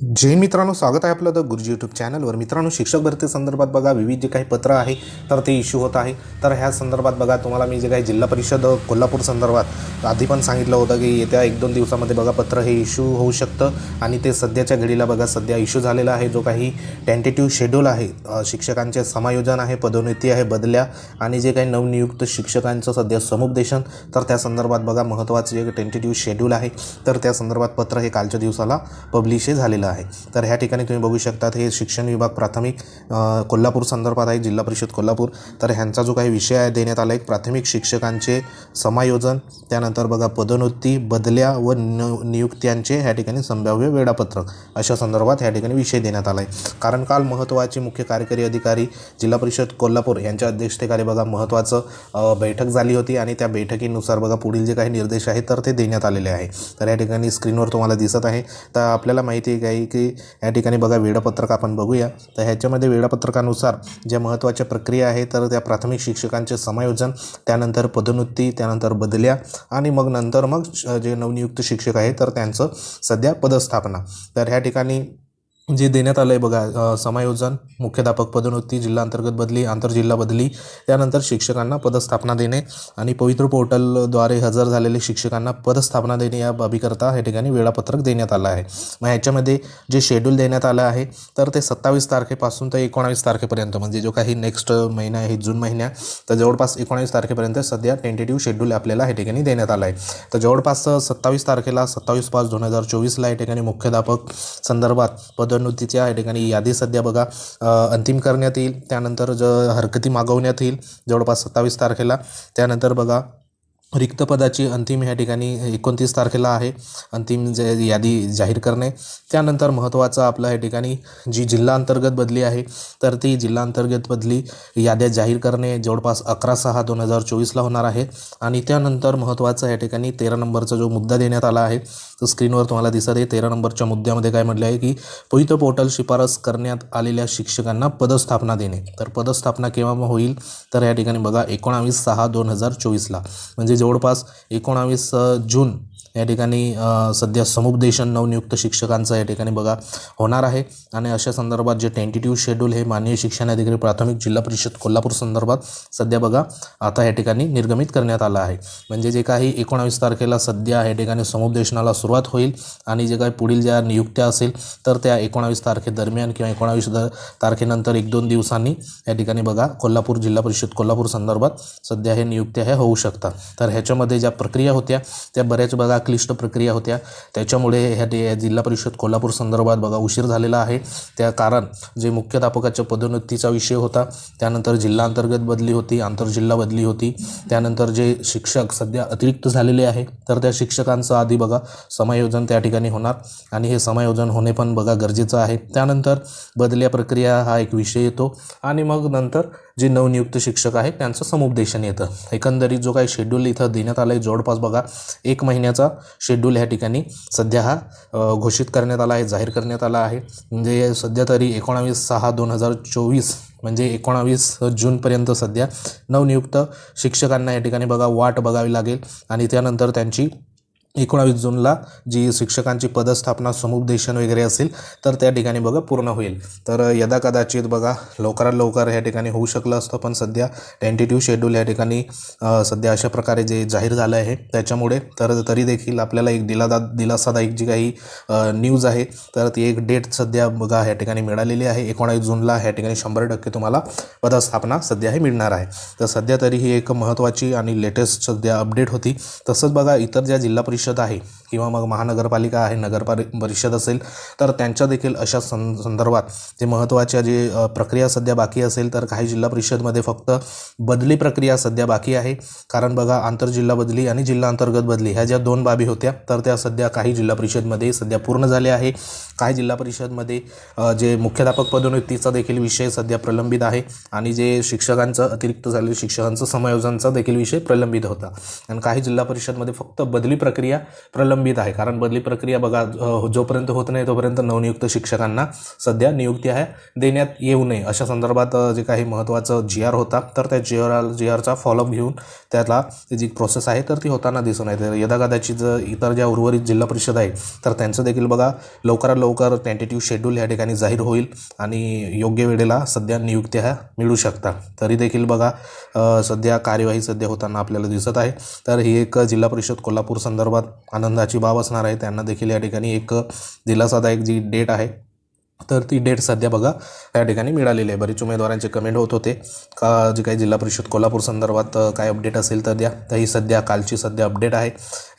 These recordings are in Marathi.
जय मित्रांनो स्वागत आहे आपलं द गुरुजी यूट्यूब चॅनलवर मित्रांनो शिक्षक भरती संदर्भात बघा विविध जे काही पत्र आहे तर ते इश्यू होत आहे. तर ह्या संदर्भात बघा तुम्हाला मी जे काही जिल्हा परिषद कोल्हापूर संदर्भात आधी पण सांगितलं होतं की येत्या एक दोन दिवसामध्ये बघा पत्र हे इश्यू होऊ शकतं. आणि ते सध्याच्या घडीला बघा सध्या इश्यू झालेला आहे जो काही टेंटेटिव्ह शेड्यूल आहे शिक्षकांचे समायोजन आहे पदोन्नती आहे बदल्या आणि जे काही नवनियुक्त शिक्षकांचं सध्या समुपदेशन तर त्या संदर्भात बघा महत्त्वाचं जे टेंटेटिव्ह शेड्यूल आहे तर त्या संदर्भात पत्र हे कालच्या दिवसाला पब्लिश हे झालेलं आहे. तर ह्या ठिकाणी तुम्ही बघू शकतात हे शिक्षण विभाग प्राथमिक कोल्हापूर संदर्भात आहे जिल्हा परिषद कोल्हापूर. तर ह्यांचा जो काही विषय आहे देण्यात आला आहे प्राथमिक शिक्षकांचे समायोजन. त्यानंतर बघा पदोन्नती बदल्या व न नियुक्त्यांचे ह्या ठिकाणी संभाव्य वेळापत्रक. अशा संदर्भात ह्या ठिकाणी विषय देण्यात आला आहे कारण काल महत्त्वाचे मुख्य कार्यकारी अधिकारी जिल्हा परिषद कोल्हापूर यांच्या अध्यक्षतेखाली बघा महत्त्वाचं बैठक झाली होती आणि त्या बैठकीनुसार बघा पुढील जे काही निर्देश आहेत तर ते देण्यात आलेले आहे. तर या ठिकाणी स्क्रीनवर तुम्हाला दिसत आहे. तर आपल्याला माहिती आहे आहे की या ठिकाणी बघा वेळापत्रक आपण बघूया. तर ह्याच्यामध्ये वेळापत्रकानुसार ज्या महत्त्वाच्या प्रक्रिया आहे तर त्या प्राथमिक शिक्षकांचे समायोजन त्यानंतर पदोन्नती त्यानंतर बदल्या आणि मग नंतर मग जे नवनियुक्त शिक्षक आहे तर त्यांचं सध्या पदस्थापना. तर ह्या ठिकाणी जे देण्यात आलं आहे बघा समायोजन मुख्याध्यापक पदोन्नती जिल्हा अंतर्गत बदली आंतरजिल्हा बदली त्यानंतर शिक्षकांना पदस्थापना देणे आणि पवित्र पोर्टलद्वारे हजर झालेले शिक्षकांना पदस्थापना देणे या बाबीकरता या ठिकाणी वेळापत्रक देण्यात आलं आहे. मग ह्याच्यामध्ये जे शेड्यूल देण्यात आलं आहे तर ते सत्तावीस तारखेपासून ते एकोणावीस तारखेपर्यंत म्हणजे जो काही नेक्स्ट महिना आहे जून महिन्या तर जवळपास एकोणावीस तारखेपर्यंत सध्या टेंटेटिव्ह शेड्यूल आपल्याला या ठिकाणी देण्यात आलं आहे. तर जवळपास सत्तावीस तारखेला सत्तावीस पाच दोन हजार चोवीसला या ठिकाणी मुख्याध्यापक संदर्भात पदोन्नतीच्या या ठिकाणी यादी सध्या बघा अंतिम करण्यात येईल. त्यानंतर ज हरकती मागवण्यात येईल. जवळपास सत्तावीस तारखेला. त्यानंतर बघा रिक्त पदाची अंतिम ह्या ठिकाणी एकोणतीस तारखेला आहे. अंतिम जे यादी जाहीर करणे. त्यानंतर महत्त्वाचं आपलं या ठिकाणी जी जिल्हा अंतर्गत बदली आहे तर ती जिल्हा अंतर्गत बदली याद्या जाहीर करणे जवळपास अकरा सहा दोन हजार चोवीसला होणार आहे. आणि त्यानंतर महत्त्वाचं या ठिकाणी तेरा नंबरचा जो मुद्दा देण्यात आला आहे तो स्क्रीनवर तुम्हाला दिसत आहे. तेरा नंबरच्या मुद्द्यामध्ये काय म्हटलं आहे की पवित्र पोर्टल शिफारस करण्यात आलेल्या शिक्षकांना पदस्थापना देणे. तर पदस्थापना केव्हा मग होईल? तर या ठिकाणी बघा एकोणावीस सहा दोन हजार चोवीसला म्हणजे म्हणजे जवळपास एकोणावीस जून या ठिकाणी सध्या समुपदेशन नवनियुक्त शिक्षकांचं या ठिकाणी बघा होणार आहे. आणि अशा संदर्भात जे टेंटेटिव्ह शेड्यूल हे माननीय शिक्षणाधिकारी प्राथमिक जिल्हा परिषद कोल्हापूर संदर्भात सध्या बघा आता या ठिकाणी निर्गमित करण्यात आलं आहे. म्हणजे जे काही एकोणावीस तारखेला सध्या या ठिकाणी समुपदेशनाला सुरुवात होईल आणि जे काही पुढील ज्या नियुक्त्या असेल तर त्या एकोणावीस तारखेदरम्यान किंवा एकोणावीस द तारखेनंतर एक दोन दिवसांनी या ठिकाणी बघा कोल्हापूर जिल्हा परिषद कोल्हापूर संदर्भात सध्या हे नियुक्त्या ह्या होऊ शकतात. तर तर ह्याच्यामध्ये ज्या प्रक्रिया होत्या त्या बऱ्याच बघा क्लिष्ट प्रक्रिया होत्या. त्याच्यामुळे ह्या ते जिल्हा परिषद कोल्हापूर संदर्भात बघा उशीर झालेला आहे. त्या कारण जे मुख्याध्यापकाच्या पदोन्नतीचा विषय होता त्यानंतर जिल्हा अंतर्गत बदली होती आंतरजिल्हा बदली होती. त्यानंतर जे शिक्षक सध्या अतिरिक्त झालेले आहे तर त्या शिक्षकांचं आधी बघा समायोजन त्या ठिकाणी होणार. आणि हे समायोजन होणे पण बघा गरजेचं आहे. त्यानंतर बदल्या प्रक्रिया हा एक विषय येतो. आणि मग नंतर जे नवनियुक्त शिक्षक आहेत त्यांचं समुपदेशन येतं. एकंदरीत जो काही शेड्यूल इथं देण्यात आला आहे जवळपास बघा एक महिन्याचा शेड्यूल ह्या ठिकाणी सध्या हा घोषित करण्यात आला आहे जाहीर करण्यात आला आहे. म्हणजे सध्या तरी एकोणावीस सहा दोन हजार चोवीस म्हणजे एकोणावीस जूनपर्यंत सध्या नवनियुक्त शिक्षकांना या ठिकाणी बघा वाट बघावी लागेल. आणि त्यानंतर त्यांची एकोणावीस जूनला जी शिक्षकांची पदस्थापना समुपदेशन वगैरे असेल तर त्या ठिकाणी बघा पूर्ण होईल. तर यदा कदाचित बघा लवकरात लवकर या ठिकाणी होऊ शकलं असतं पण सध्या टेंटेटिव्ह शेड्यूल या ठिकाणी सध्या अशा प्रकारे जे जाहीर झालं आहे त्याच्यामुळे तर तरी देखील आपल्याला एक दिलादा दिलासादायक जी काही न्यूज आहे तर ती एक डेट सध्या बघा ह्या ठिकाणी मिळालेली आहे. एकोणावीस जूनला ह्या ठिकाणी शंभर टक्के तुम्हाला पदस्थापना सध्या हे मिळणार आहे. तर सध्या तरी ही एक महत्त्वाची आणि लेटेस्ट सध्या अपडेट होती. तसंच बघा इतर ज्या जिल्हा परिषद आहे किंवा मग महानगरपालिका आहे नगरपारि परिषद असेल तर त्यांच्या देखील अशा सं संदर्भात जे महत्त्वाच्या जे प्रक्रिया सध्या बाकी असेल तर काही जिल्हा परिषदमध्ये फक्त बदली प्रक्रिया सध्या बाकी आहे. कारण बघा आंतरजिल्हा बदली आणि जिल्हा अंतर्गत बदली ह्या ज्या दोन बाबी होत्या तर त्या सध्या काही जिल्हा परिषदमध्ये सध्या पूर्ण झाल्या आहे. काही जिल्हा परिषदमध्ये जे मुख्याध्यापक पदोन्नतीचा देखील विषय सध्या प्रलंबित आहे आणि जे शिक्षकांचं अतिरिक्त झालेले शिक्षकांचं समायोजनचा देखील विषय प्रलंबित होता. आणि काही जिल्हा परिषदमध्ये फक्त बदली प्रक्रिया प्रलंबित आहे. कारण बदली प्रक्रिया बघा जोपर्यंत होत नाही तोपर्यंत नवनियुक्त शिक्षकांना सध्या नियुक्ती आहे देण्यात येऊ नये. अशा संदर्भात जे काही महत्त्वाचं जी आर होता तर त्या जी आर जी आरचा फॉलोअप घेऊन त्याला जी प्रोसेस आहे तर ती होताना दिसून येते. यदागादाची जर इतर ज्या उर्वरित जिल्हा परिषद आहे तर त्यांचं देखील बघा लवकरात लवकर टेंटेटिव्ह शेड्यूल या ठिकाणी जाहीर होईल आणि योग्य वेळेला सध्या नियुक्त्या ह्या मिळू शकतात तरी देखील बघा सध्या कार्यवाही सध्या होताना आपल्याला दिसत आहे. तर ही एक जिल्हा परिषद कोल्हापूर संदर्भात आनंदाची बाब असणार आहे. त्यांना देखील या ठिकाणी एक दिलासादायक जी डेट आहे तर ती डेट सध्या बघा या ठिकाणी मिळालेली आहे. बरीच उमेदवारांचे कमेंट होत होते. का जे काही जिल्हा परिषद कोल्हापूर संदर्भात काय अपडेट असेल तर द्या. तर ही सध्या कालची सध्या अपडेट आहे.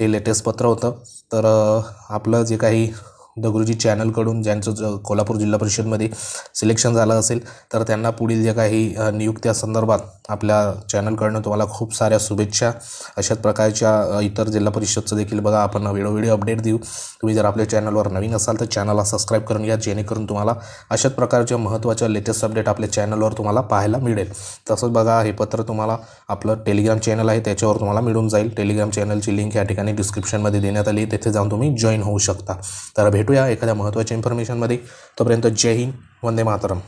हे लेटेस्ट पत्र होतं. तर आपलं जे काही दगडूजी चॅनलकडून ज्यांचं कोल्हापूर जिल्हा परिषदमध्ये सिलेक्शन झालं असेल तर त्यांना पुढील ज्या काही नियुक्त्या संदर्भात आपल्या चॅनलकडनं तुम्हाला खूप साऱ्या शुभेच्छा. अशाच प्रकारच्या इतर जिल्हा परिषदचं देखील बघा आपण वेळोवेळी अपडेट देऊ. तुम्ही जर आपल्या चॅनलवर नवीन असाल तर चॅनलला सबस्क्राईब करून घ्या जेणेकरून तुम्हाला अशाच प्रकारच्या महत्त्वाच्या लेटेस्ट अपडेट आपल्या चॅनलवर तुम्हाला पाहायला मिळेल. तसंच बघा हे पत्र तुम्हाला आपलं टेलिग्राम चॅनल आहे त्याच्यावर तुम्हाला मिळून जाईल. टेलिग्राम चॅनलची लिंक या ठिकाणी डिस्क्रिप्शनमध्ये देण्यात आली तेथे जाऊन तुम्ही जॉईन होऊ शकता. तर भेट भेटूया एखाद्या महत्त्वाच्या इन्फॉर्मेशनमध्ये तोपर्यंत जय हिंद वंदे मातरम.